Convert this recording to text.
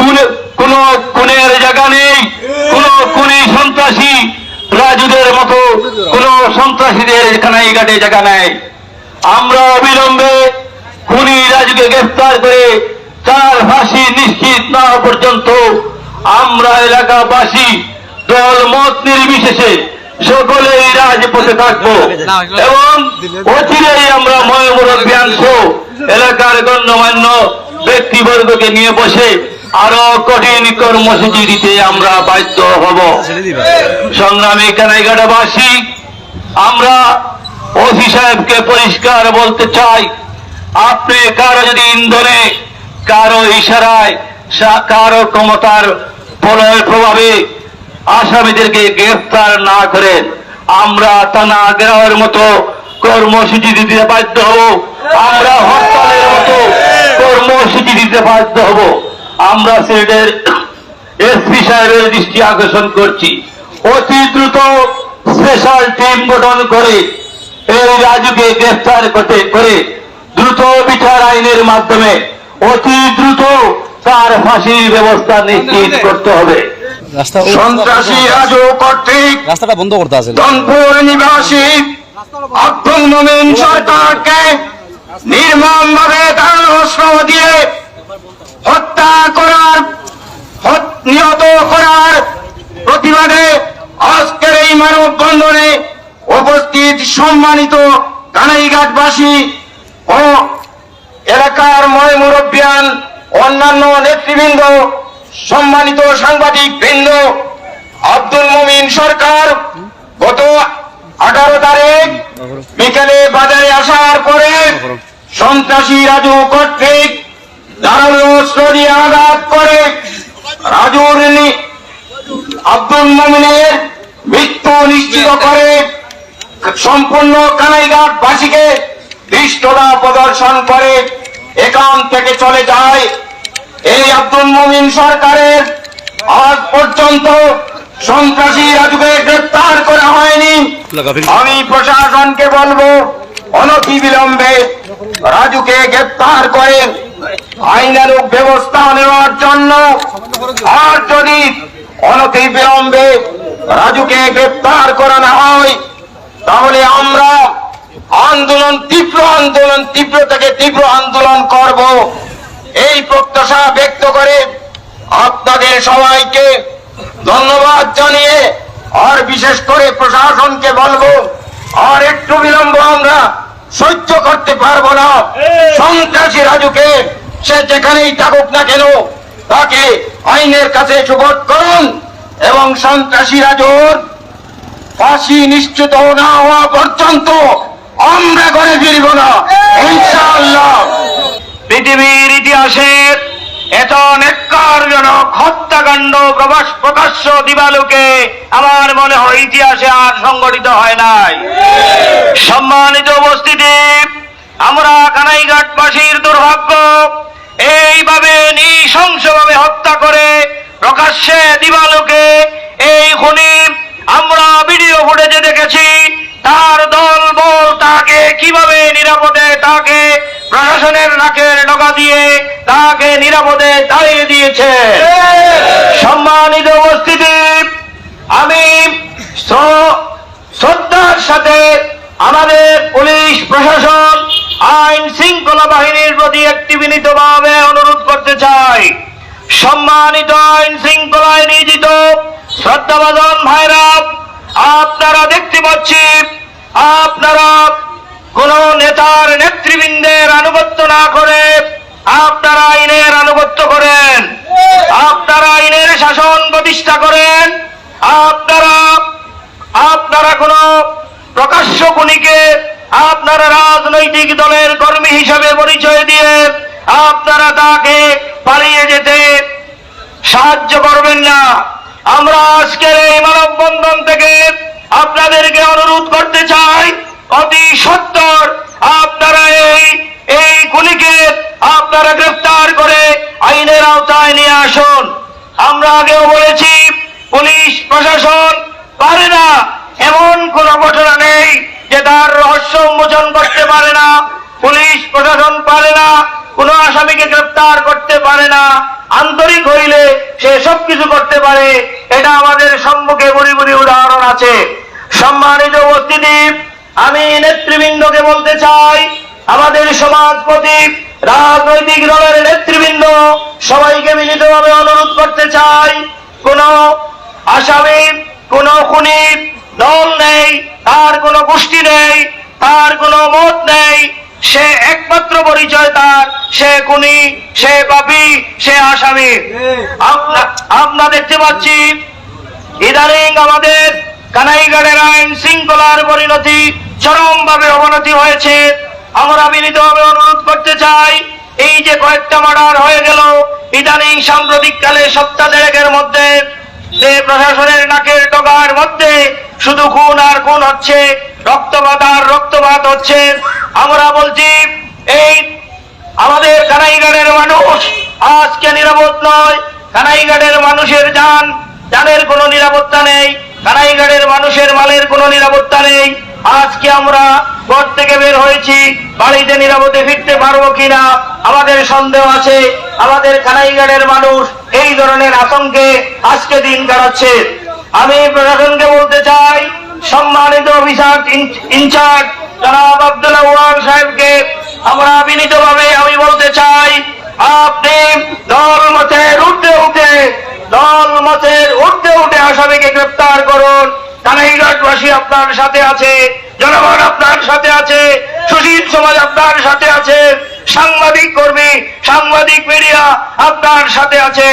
কোন কোন খুনের জায়গা নেই কোন খুনি সন্ত্রাসী রাজুদের মতো কোন সন্ত্রাসীদের এখানে ঘাটে জায়গা নেই। আমরা অবিলম্বে খুনি রাজুকে গ্রেফতার করে তার ফাঁসি নিশ্চিত না হওয়া পর্যন্ত আমরা এলাকাবাসী দল মত নির্বিশেষে সকলেই রাজপথে থাকব। এবং অচিরেই আমরা ময়মুরব্বিয়াংশ এলাকার গণ্যমান্য ব্যক্তিবর্গকে নিয়ে বসে আরও কঠিন কর্মসূচি দিতে আমরা বাধ্য হব। সংগ্রামী কানাইঘাটাবাসী আমরা ওসি সাহেবকে পরিষ্কার বলতে চাই, আপনি কারও যদি ইন্ধনে, কারও ইশারায় কারও ক্ষমতার প্রলয় প্রভাবে আসামিদেরকে গ্রেফতার না করেন, আমরা টানা গ্রামের মতো কর্মসূচি দিতে বাধ্য হব। আমরা হরতালের মতো কর্মসূচি দিতে বাধ্য হব আমরা সিলেটের এসপি সাহেবের দৃষ্টি আকর্ষণ করছি অতি দ্রুত স্পেশাল টিম গঠন করে এই রাজুকে গ্রেফতার করতে করে দ্রুত বিচার আইনের মাধ্যমে অতি দ্রুত তার ফাঁসির ব্যবস্থা নিশ্চিত করতে হবে সন্ত্রাসী রাজু কর্তৃক রাস্তাটা বন্ধ করতে আছে রংপুর নিবাসী আব্দুল মোমিন সরকারকে নির্মম ভাবে অস্ত্র দিয়ে হত্যা করার হত- নিহত করার প্রতিবাদে আজকের এই মানববন্ধনে উপস্থিত সম্মানিত কানাইঘাটবাসী ও এলাকার ময় মুরব্বিয়ান অন্যান্য নেতৃবৃন্দ, সম্মানিত সাংবাদিক বৃন্দ আব্দুল মুমিন সরকার, গত আঠারো তারিখ বিকেলে বাজারে আসার পরে সন্ত্রাসী রাজু কর্তৃক ধারালো অস্ত্র আঘাত করে রাজুর আব্দুল মুমিনের মৃত্যু নিশ্চিত করে। সম্পূর্ণ কানাইঘাট বাসীকে দৃষ্টতা প্রদর্শন করে এখান থেকে চলে যায়। এই আব্দুল মুমিন সরকারের আজ পর্যন্ত সন্ত্রাসী রাজুকে গ্রেপ্তার করা হয়নি। আমি প্রশাসনকে বলব অনতি বিলম্বে রাজুকে গ্রেপ্তার করে আইনানুক ব্যবস্থা নেওয়ার জন্য। আর যদি অনতি বিলম্বে রাজুকে গ্রেপ্তার করা না হয় তাহলে আমরা আন্দোলন, তীব্র আন্দোলন, তীব্র থেকে তীব্র আন্দোলন করব। এই প্রত্যাশা ব্যক্ত করে আপনাদের সবাইকে ধন্যবাদ জানিয়ে আর বিশেষ করে প্রশাসনকে বলব, আর একটু বিলম্ব আমরা সহ্য করতে পারব না। সন্ত্রাসী রাজুকে সে যেখানেই থাকুক না কেন, তাকে আইনের কাছে সুবোধ করুন এবং সন্ত্রাসী রাজুর ফাঁসি নিশ্চিত না হওয়া পর্যন্ত আমরা ঘরে ফিরব না। ইনশাআল্লাহ। পৃথিবীর ইতিহাসের এত নেককারজনক হত্যাকাণ্ড প্রকাশ প্রকাশ্য দিবালোকে আমার মনে হয় ইতিহাসে আর সংগঠিত হয় নাই। সম্মানিত উপস্থিতি, আমরা কানাইঘাটবাসীর দুর্ভাগ্য, এইভাবে নৃশংসভাবে হত্যা করে প্রকাশ্যে দিবালোকে এই খুনি আমরা ভিডিও ফুটেজে দেখেছি তার দল বল তাকে কীভাবে নিরাপদে তাকে প্রশাসনের নাকের ডগা দিয়ে তাকে নিরাপদে তাড়িয়ে দিয়েছে। সম্মানিত উপস্থিতি, আমি শ্রদ্ধার সাথে আমাদের পুলিশ প্রশাসন, আইন শৃঙ্খলা বাহিনীর প্রতি একটি বিনীতভাবে অনুরোধ করতে চাই। সম্মানিত আইন শৃঙ্খলায় নিয়োজিত শ্রদ্ধাভাজন ভাইরা, আপনারা দেখতে পাচ্ছি, আপনারা কোন না করে আপনারা আইনের আনুগত্য করেন। আপনারা আইনের শাসন প্রতিষ্ঠা করেন। আপনারা আপনারা কোন প্রকাশ্য খুনিকে আপনারা রাজনৈতিক দলের কর্মী হিসাবে পরিচয় দিয়ে আপনারা তাকে পালিয়ে যেতে সাহায্য করবেন না। আমরা আজকের এই মানববন্ধন থেকে আপনাদেরকে অনুরোধ করতে চাই, অতি সত্তর আপনারা এই এই খুনিকে আপনারা গ্রেফতার করে আইনের আওতায় নিয়ে আসুন আমরা আগেও বলেছি, পুলিশ, প্রশাসন পারে না। এমন কোন ঘটনা নেই যে তার রহস্য উন্মোচন করতে পারে না। পুলিশ, প্রশাসন পারে না। কোন আসামিকে গ্রেপ্তার করতে পারে না। আন্তরিক হইলে সে সবকিছু করতে পারে। এটা আমাদের সম্মুখে বুড়ি বুড়ি উদাহরণ আছে। সম্মানিত উপস্থিতি, আমি নেতৃবৃন্দকে বলতে চাই আমাদের সমাজপতি রাজনৈতিক দলের নেতৃবৃন্দ সবাইকে মিলিতভাবে অনুরোধ করতে চাই, কোন আসামি, কোন খুনি দল নেই, তার কোনো গোষ্ঠী নেই, তার কোনো মত নেই, সে একমাত্র পরিচয় তার, সে খুনি, সে পাপি, সে আসামি। আমরা- দেখতে পাচ্ছি, ইদানিং আমাদের কানাইঘাটের আইন শৃঙ্খলার পরিণতি চরমভাবে অবনতি হয়েছে। আমরা বিনীতভাবে অনুরোধ করতে চাই, এই যে কয়েকটা মার্ডার হয়ে গেল, ইদানিং সাম্প্রতিককালে সপ্তাহ দেড়েকের মধ্যে যে প্রশাসনের নাকের ডগার মধ্যে শুধু খুন আর খুন হচ্ছে, রক্তপাত আর রক্তপাত হচ্ছে। আমরা বলছি, এই আমাদের কানাইঘাটের মানুষ আজকে নিরাপদ নয়। কানাইঘাটের মানুষের যান, যানের কোনো নিরাপত্তা নেই। কানাইঘাটের মানুষের মালের কোনো নিরাপত্তা নেই। আজকে আমরা ঘর থেকে বের হয়েছি, বাড়িতে নিরাপদে ফিরতে পারব কিনা, আমাদের সন্দেহ আছে, আমাদের কানাইঘাটের মানুষ এই ধরনের আতঙ্কে আজকে দিন কাটাচ্ছে। আমি প্রশাসনকে বলতে চাই, সম্মানিত অফিসার ইন- ইনচার্জ জনাব আব্দুল্লাহ ওয়াল সাহেবকে আমরা বিনীতভাবে আমি বলতে চাই, আপনি দল মতের উঠতে উঠে, দল মতের উঠতে উঠে আসামিকে গ্রেপ্তার করুন। কানাইঘাটবাসী আপনার সাথে আছে, জনগণ আপনার সাথে আছে, সুশীল সমাজ আপনার সাথে আছে, সাংবাদিক কর্মী, সাংবাদিক মিডিয়া আপনার সাথে আছে।